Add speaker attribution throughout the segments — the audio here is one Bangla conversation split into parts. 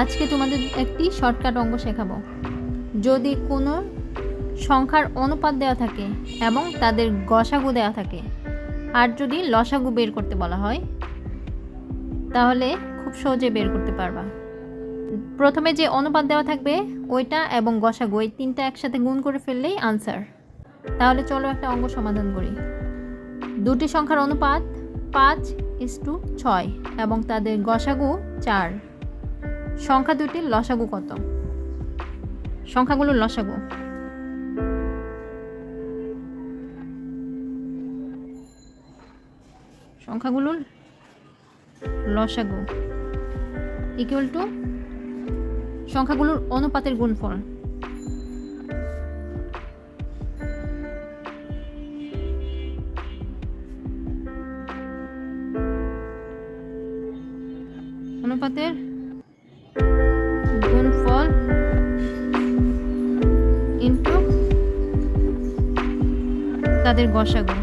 Speaker 1: আজকে তোমাদের একটি শর্টকাট অঙ্ক শেখাবো। যদি কোনো সংখ্যার অনুপাত দেওয়া থাকে এবং তাদের গসাগু দেওয়া থাকে, আর যদি লসাগু বের করতে বলা হয়, তাহলে খুব সহজে বের করতে পারবা। প্রথমে যে অনুপাত দেওয়া থাকবে, ওইটা এবং গসাগু, এই তিনটা একসাথে গুণ করে ফেললেই আনসার তাহলে চলো একটা অঙ্ক সমাধান করি। দুটি সংখ্যার অনুপাত পাঁচ ইস টু ছয় এবং তাদের গসাগু চার। সংখ্যা দুটির লসাগু কত? সংখ্যাগুলোর লসাগু। সংখ্যাগুলোর লসাগু ইকুয়াল টু সংখ্যাগুলোর অনুপাতের গুণফল। অনুপাতের তাদের গসাগু।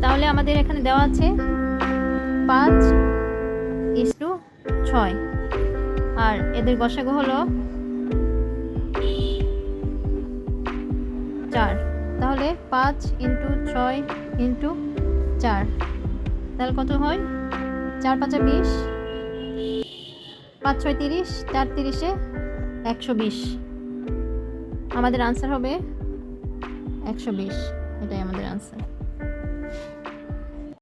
Speaker 1: তাহলে আমাদের এখানে দেওয়া আছে পাঁচ ইস টু ছয়। আর এদের গসাগু হলো চার। তাহলে পাঁচ ইন্টু ছয় ইন্টু চার। তাহলে কত হয়? চার পাঁচা বিশ। পাঁচ ছয় তিরিশ, চার তিরিশে একশো বিশ। আমাদের আনসার হবে একশো বিশ এটাই আমাদের আনসার